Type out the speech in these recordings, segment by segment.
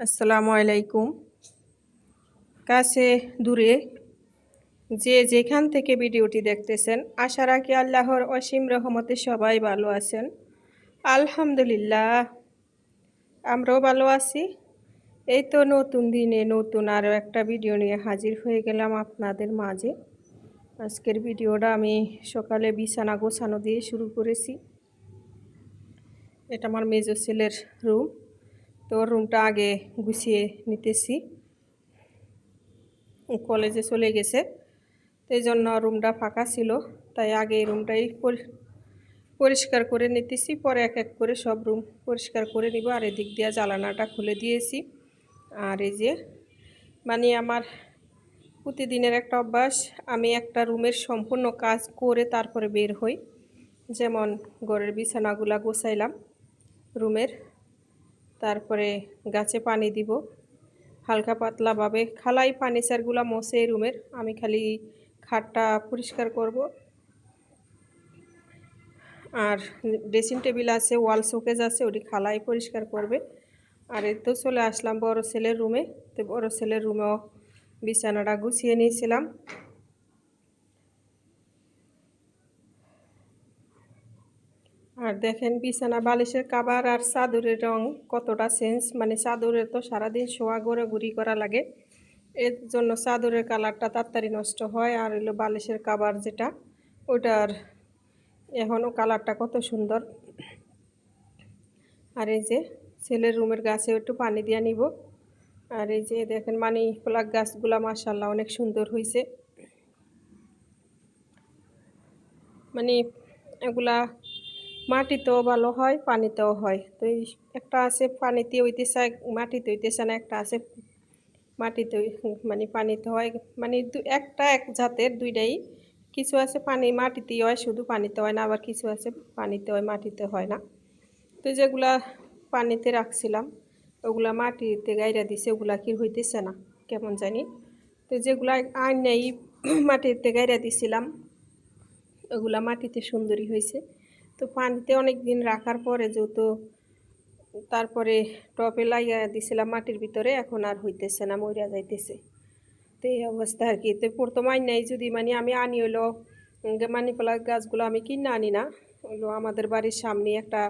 আসসালামু আলাইকুম। কাছে দূরে যে যেখান থেকে ভিডিওটি দেখতেছেন, আশা রাখি আল্লাহর অসীম রহমতে সবাই ভালো আছেন। আলহামদুলিল্লাহ, আমরাও ভালো আছি। এই তো নতুন দিনে নতুন আরও একটা ভিডিও নিয়ে হাজির হয়ে গেলাম আপনাদের মাঝে। আজকের ভিডিওটা আমি সকালে বিছানা গোছানো দিয়ে শুরু করেছি। এটা আমার মেজো ছেলের রুম। তো রুমটা আগে গুছিয়ে নিতেছি। কলেজে চলে গেছে। তো এই জন্য রুমটা ফাঁকা ছিল। তাই আগে এই রুমটাই পরিষ্কার করে নিতেছি। পরে এক এক করে সব রুম পরিষ্কার করে নিব। আর এদিক দিয়ে জ্বালানাটা খুলে দিয়েছি। আর এই যে মানে আমার প্রতিদিনের একটা অভ্যাস, আমি একটা রুমের সম্পূর্ণ কাজ করে তারপরে বের হই। যেমন ঘরের বিছানাগুলা গোছাইলাম, রুমের। তারপরে গাছে পানি দিব। হালকা পাতলাভাবে খালাই ফার্নিচারগুলো মশে রুমের। আমি খালি খাটটা পরিষ্কার করব। আর ড্রেসিং টেবিল আছে, ওয়াল শোকেজ আছে, ওটি খালাই পরিষ্কার করবে। আর এই তো চলে আসলাম বড় ছেলের রুমে। তো বড় ছেলের রুমেও বিছানাটা গুছিয়ে নিয়েছিলাম। আর দেখেন বিছানা, বালিশের কাবার আর চাদরের রং কতটা চেঞ্জ মানে চাদরের তো সারাদিন শোয়া গড়ে ঘুরি করা লাগে। এর জন্য চাদরের কালারটা তাড়াতাড়ি নষ্ট হয়। আর হলো বালিশের কাবার যেটা, ওটার এখনও কালারটা কত সুন্দর। আর এই যে ছেলের রুমের গাছে একটু পানি দিয়ে নিব। আর এই যে দেখেন মানি প্লাগ গাছগুলা মাসাল্লাহ অনেক সুন্দর হয়েছে মানে এগুলা মাটিতেও ভালো হয়, পানিতেও হয়। তো একটা আছে পানিতে হইতে চায় মাটিতে হইতেছে না, একটা আছে মাটিতে মানে পানিতে হয়। মানে একটা এক জাতের দুইটাই। কিছু আছে পানি মাটিতে হয়, শুধু পানিতে হয় না, আবার কিছু আছে পানিতে হয়, মাটিতে হয় না। তো যেগুলা পানিতে রাখছিলাম, ওগুলা মাটিতে গাইরা দিছে, ওগুলা কি হইতেছে না, কেমন জানি। তো যেগুলা আইন নেই, মাটিতে গাইরা দিছিলাম, ওগুলা মাটিতে সুন্দরী হয়েছে তো পানিতে অনেক দিন রাখার পরে যেহেতু তারপরে টপে লাইয়া দিছিলাম মাটির ভিতরে, এখন আর হইতেছে না, মরিয়া যাইতেছে। তো এই অবস্থা আর কি। তো প্রথম নাই যদি মানে আমি আনি হইল মানি গাছগুলো আমি কিনে আনি না, হইল আমাদের বাড়ির সামনে একটা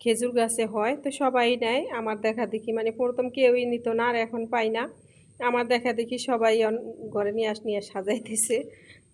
খেজুর গাছে হয়, তো সবাই নেয়। আমার দেখা দেখি মানে প্রথম কেউই নিত না, আর এখন পাই না। আমার দেখা দেখি সবাই ঘরে নিয়ে আস, নিয়ে সাজাইতেছে।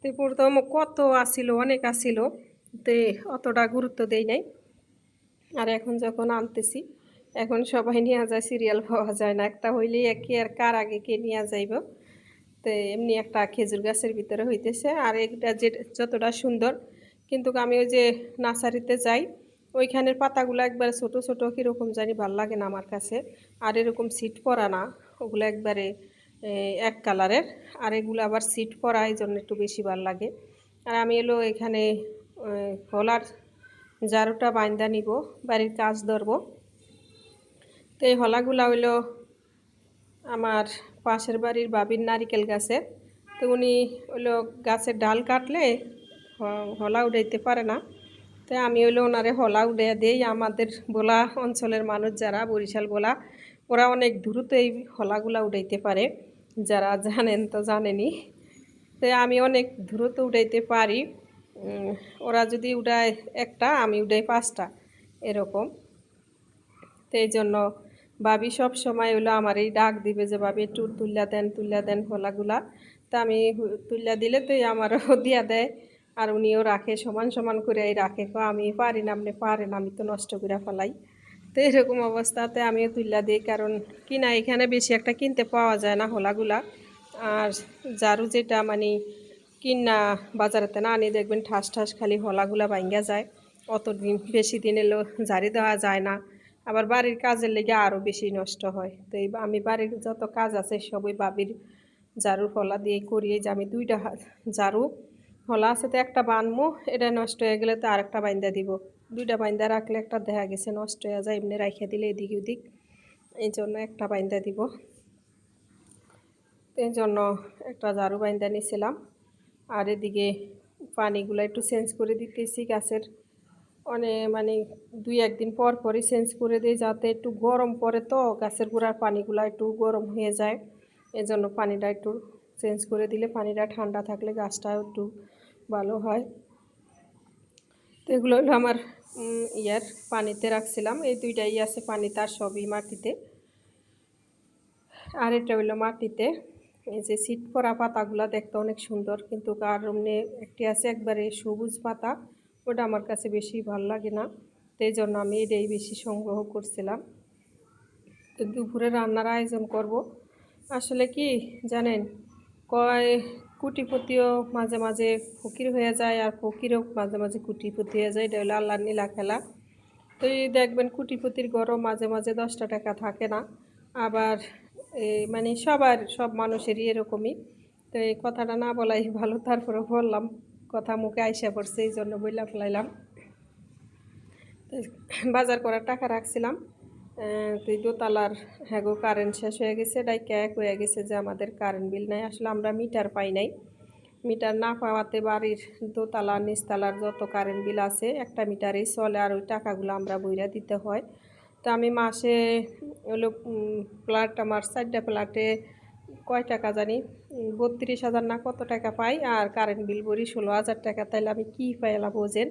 তো প্রথম কত আসিল অনেক আসিল তে অতটা গুরুত্ব দেই নাই। আর এখন যখন আনতেছি, এখন সবাই নিয়ে যায় সিরিয়াল পাওয়া যায় না। একটা হইলেই একে আর কার আগে কে নিয়ে যাইব? তো এমনি একটা খেজুর গাছের ভিতরে হইতেছে। আর এটা যে যতটা সুন্দর, কিন্তু আমি ওই যে নার্সারিতে যাই, ওইখানের পাতাগুলো একবারে ছোট ছোট কীরকম জানি ভালো লাগে না আমার কাছে। আর এরকম সিট পরা না, ওগুলো একবারে এক কালারের আর এগুলো আবার সিট পরা এই জন্য একটু বেশি ভালো লাগে। আর আমি এলো এখানে হলার জারুটা বাইন্দা নিব, বাড়ির কাজ ধরব। তো এই হলাগুলা হইল আমার পাশের বাড়ির বাবির নারিকেল গাছে। তো উনি হইল গাছের ডাল কাটলে হলা উঠাইতে পারে না। তো আমি হইল ওনারে হলা উঠে দিই। আমাদের বোলা অঞ্চলের মানুষ যারা, বরিশাল বোলা, ওরা অনেক দ্রুত এই হলাগুলা উঠাইতে পারে। যারা জানেন তো জানেনি। তো আমি অনেক দ্রুত উঠাইতে পারি। ওরা যদি উড়ায় একটা, আমি উড়াই পাঁচটা, এরকম। তো এই জন্য বাবি সব সময় হলো আমার এই ডাক দিবে যে, ভাবি, একটু তুল্লা দেন তুল্লা দেন ফলাগুলা তা আমি তুল্লা দিলে তো আমারও দিয়া দেয়। আর উনিও রাখে, সমান সমান করে এই রাখে আমি পারি না, আপনি পারেন, আমি তো নষ্ট করে ফেলাই। তো এরকম অবস্থাতে আমিও তুল্লা দিই, কারণ কিনা এখানে বেশি একটা কিনতে পাওয়া যায় না হোলাগুলা। আর জারু যেটা মানে কিনা বাজারেতে না আনি দেখবেন ঠাস ঠাস খালি হলাগুলা ভাঙ্গা যায়। অত দিন বেশি দিন এলো জারি দেওয়া যায় না। আবার বাড়ির কাজের লেগে আরও বেশি নষ্ট হয়। তো এই আমি বাড়ির যত কাজ আছে সবই বাবির ঝাড়ুর হলা দিয়ে করিয়ে যে আমি দুইটা ঝাড়ু, হলা আছে তো একটা বানমো, এটা নষ্ট হয়ে গেলে তো আরেকটা বাইন্দা দিব। দুইটা বাইন্দা রাখলে একটা দেখা গেছে নষ্ট হয়ে যায়, এমনি রাখিয়া দিলে এদিক ওদিক। এই জন্য একটা বাইন্দা দিব। এই জন্য একটা ঝাড়ু বাইন্দা নিয়েছিলাম আর এদিকে পানিগুলো একটু চেঞ্জ করে দিতেছি গাছের। অনেক মানে দুই একদিন পর পরই চেঞ্জ করে দিই যাতে একটু গরম পড়ে তো গাছের গোড়ার পানিগুলো একটু গরম হয়ে যায়। এজন্য পানিটা একটু চেঞ্জ করে দিলে পানিটা ঠান্ডা থাকলে গাছটা একটু ভালো হয়। তো এগুলো হলো আমার ইয়ার পানিতে রাখছিলাম। এই দুইটাই আছে পানিতে আর সবই মাটিতে। আর এটা হইল মাটিতে। এই যে সিট করা পাতাগুলো দেখতে অনেক সুন্দর, কিন্তু আর এমনি একটি আছে একবারে সবুজ পাতা, ওটা আমার কাছে বেশি ভালো লাগে না। এই জন্য আমি এটাই বেশি সংগ্রহ করছিলাম। তো দুপুরে রান্নার আয়োজন করব। আসলে কি জানেন, কয় কুটিপতিও মাঝে মাঝে ফকির হয়ে যায় আর ফকিরও মাঝে মাঝে কুটিপতি হয়ে যায়, এটা হলো আল্লাহর নীলা খেলা। তো এই দেখবেন কুটিপতির গরম মাঝে মাঝে দশটা টাকা থাকে না, আবার মানে সবার সব মানুষেরই এরকমই। তো এই কথাটা না বলাই ভালো তারপরে বললাম কথা মুখে আইসা পড়ছে এই জন্য বইলা ফেলাইলাম। বাজার করার টাকা রাখছিলাম। আহ, তো এই দোতলার হ্যাঁ গো কারেন্ট শেষ হয়ে গেছে ডাইকা এক হয়ে গেছে যে আমাদের কারেন্ট বিল নাই। আসলে আমরা মিটার পাই নাই। মিটার না পাওয়াতে বাড়ির দোতলা নিচতলার যত কারেন্ট বিল আছে একটা মিটারেই চলে আর ওই টাকাগুলো আমরা বইরা দিতে হয়। তো আমি মাসে হলো প্লাট আমার চারটা প্লাটে কয় টাকা জানি? বত্রিশ হাজার না কত টাকা পাই? আর কারেন্ট বিল ভরি ষোলো হাজার টাকা। তাইলে আমি কী পাইলাম বোঝেন?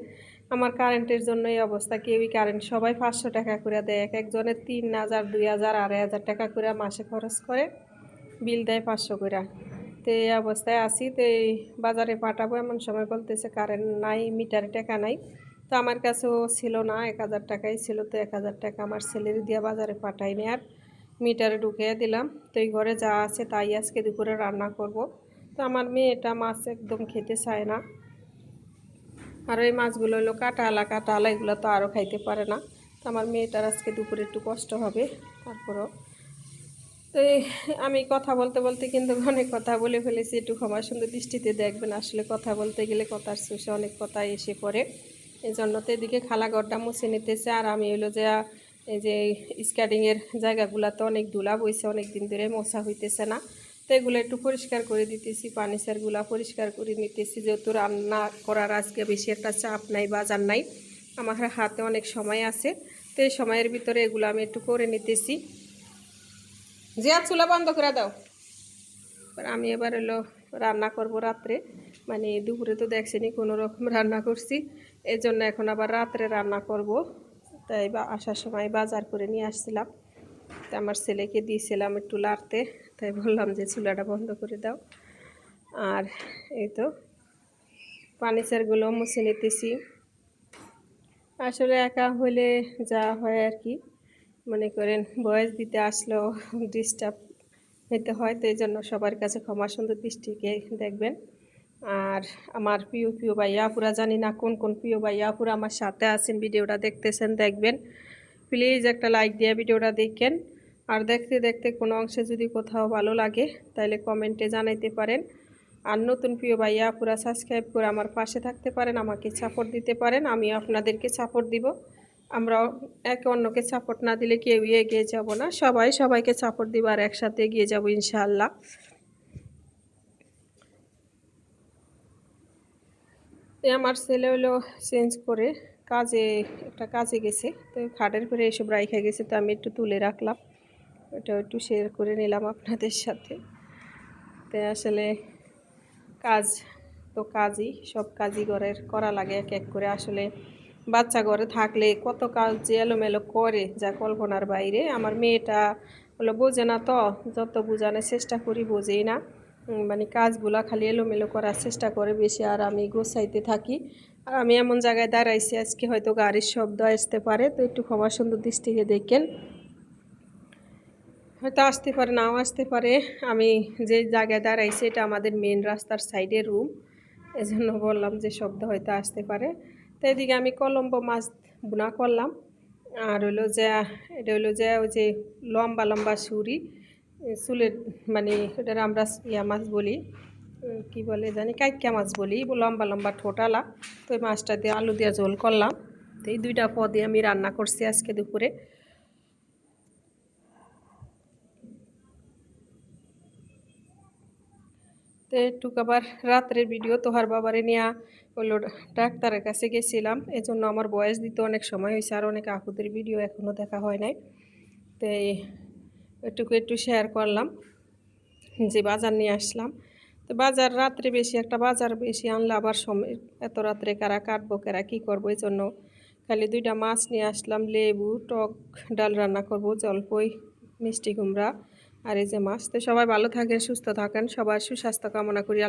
আমার কারেন্টের জন্য এই অবস্থা। কেউই কারেন্ট সবাই পাঁচশো টাকা করে দেয়। এক একজনের তিন হাজার, দুই হাজার, আড়াই হাজার টাকা করে মাসে খরচ করে বিল দেয় পাঁচশো করে। তো এই অবস্থায় আছি। তো এই বাজারে পাঠাবো এমন সময় বলতেছে কারেন্ট নাই মিটারে টাকা নাই। তো আমার কাছেও ছিল না, এক হাজার টাকাই ছিল, তো এক হাজার টাকা আমার ছেলের দিয়ে বাজারে পাঠাইনি আর মিটারে ঢুকিয়ে দিলাম। তো এই ঘরে যা আছে তাই আজকে দুপুরে রান্না করব। তো আমার মেয়েটা মাছ একদম খেতে চায় না। আর ওই মাছগুলো হলো কাটালা কাটালা এগুলো তো আরও খাইতে পারে না। তো আমার মেয়েটার আজকে দুপুরে একটু কষ্ট হবে, তারপরও। তো এই আমি কথা বলতে বলতে কিন্তু অনেক কথা বলে ফেলেছি, একটু ক্ষমা সুন্দর দৃষ্টিতে দেখবেন। আসলে কথা বলতে গেলে কথার শেষে অনেক কথা এসে পড়ে। এই জন্য তো এদিকে খালা খালাঘরটা মুছে নিতেছে। আর আমি হইল যে, এই যে স্কার্টিংয়ের জায়গাগুলোতে অনেক ধুলা বইছে অনেক দিন ধরে মোছা হইতেছে না। তো এগুলো একটু পরিষ্কার করে দিতেছি পানিসারগুলা পরিষ্কার করে নিতেছি। যেহেতু রান্না করার আজকে বেশি একটা চাপ নাই বা বাজার নাই, আমার হাতে অনেক সময় আছে। তো এই সময়ের ভিতরে এগুলো আমি একটু করে নিতেছি। জিয়া চুলা বন্ধ করে দাও। এবার আমি এবার এলো রান্না করব রাত্রে। মানে দুপুরে তো দেখছেনি কোনো রকম রান্না করছি। এই জন্য এখন আবার রাত্রে রান্না করব। তাই বা আসার সময় বাজার করে নিয়ে আসছিলাম। তাই আমার ছেলেকে দিয়েছিলাম একটু লাড়তে। তাই বললাম যে, চুলাটা বন্ধ করে দাও। আর এই তো পানিচারগুলো মুছে নিতেছি। আসলে একা হলে যা হয় আর কি। মনে করেন বয়স দিতে আসলেও ডিস্টার্ব হইতে হয়। তো এই জন্য সবার কাছে ক্ষমা সুন্দর দৃষ্টিকে দেখবেন। আর আমার প্রিয় প্রিয় ভাইয়াপুরা জানি না কোন কোন প্রিয় ভাইয়াপুরা আমার সাথে আছেন, ভিডিওটা দেখতেছেন, দেখবেন। প্লিজ একটা লাইক দিয়ে ভিডিওটা দেখেন। আর দেখতে দেখতে কোনো অংশে যদি কোথাও ভালো লাগে তাহলে কমেন্টে জানাইতে পারেন। আর নতুন প্রিয় ভাইয়া পুরা সাবস্ক্রাইব করে আমার পাশে থাকতে পারেন, আমাকে সাপোর্ট দিতে পারেন, আমি আপনাদেরকে সাপোর্ট দিব। আমরা একে অন্যকে সাপোর্ট না দিলে কেউ এগিয়ে যাব না। সবাই সবাইকে সাপোর্ট দিব আর একসাথে এগিয়ে যাব ইনশাআল্লাহ। এ আমার ছেলে হলো চেঞ্জ করে কাজে, একটা কাজে গেছে। তো খাটের পরে এসব রাইখা গেছে, তো আমি একটু তুলে রাখলাম। ওটা একটু শেয়ার করে নিলাম আপনাদের সাথে। তো আসলে কাজ তো কাজই, সব কাজই ঘরের করা লাগে এক এক করে। আসলে বাচ্চা ঘরে থাকলে কত কাজ যে এলোমেলো করে, যা কল্পনার বাইরে। আমার মেয়েটা হলো বোঝে না তো, যত বোঝানোর চেষ্টা করি বোঝেই না। মানে কাজগুলা খালি এলোমেলো করার চেষ্টা করে বেশি, আর আমি গোছাইতে থাকি। আর আমি এমন জায়গায় দাঁড়াইছি, আজকে হয়তো গাড়ির শব্দ আসতে পারে, তো একটু ক্ষমা সুন্দর দৃষ্টিকে দেখেন। হয়তো আসতে পারে, নাও আসতে পারে। আমি যে জায়গায় দাঁড়াইছি, এটা আমাদের মেন রাস্তার সাইডে রুম এই জন্য বললাম যে শব্দ হয়তো আসতে পারে। তো এদিকে আমি কলম্বো মাছ বোনা করলাম। আর হইল যে, এটা হইল যে ওই যে লম্বা লম্বা সুরি চুলের মানে এটা আমরা ইয়া মাছ বলি কি বলে জানি কাইকা মাছ বলি লম্বা লম্বা ঠোঁটালা। তো ওই মাছটা দিয়ে আলু দিয়ে ঝোল করলাম। তো এই দুইটা পদে আমি রান্না করছি আজকে দুপুরে। তো একটুক আবার রাত্রের ভিডিও, তোহার বাবারে নিয়ে হলো ডাক্তারের কাছে গেছিলাম। এই জন্য আমার বয়স দিতে অনেক সময় হয়েছে আর অনেক আপুদের ভিডিও এখনও দেখা হয় নাই। তো এই একটুকু একটু শেয়ার করলাম, যে বাজার নিয়ে আসলাম। তো বাজার রাত্রে বেশি, একটা বাজার বেশি আনলে আবার সময়, এত রাত্রে কারা কাটবো, কারা কী করব এই জন্য খালি দুইটা মাছ নিয়ে আসলাম, লেবু, টক, ডাল রান্না করব, জলপই, মিষ্টি কুমড়া আর এই যে মাছ। তো সবাই ভালো থাকেন, সুস্থ থাকেন, সবার সুস্বাস্থ্য কামনা করি।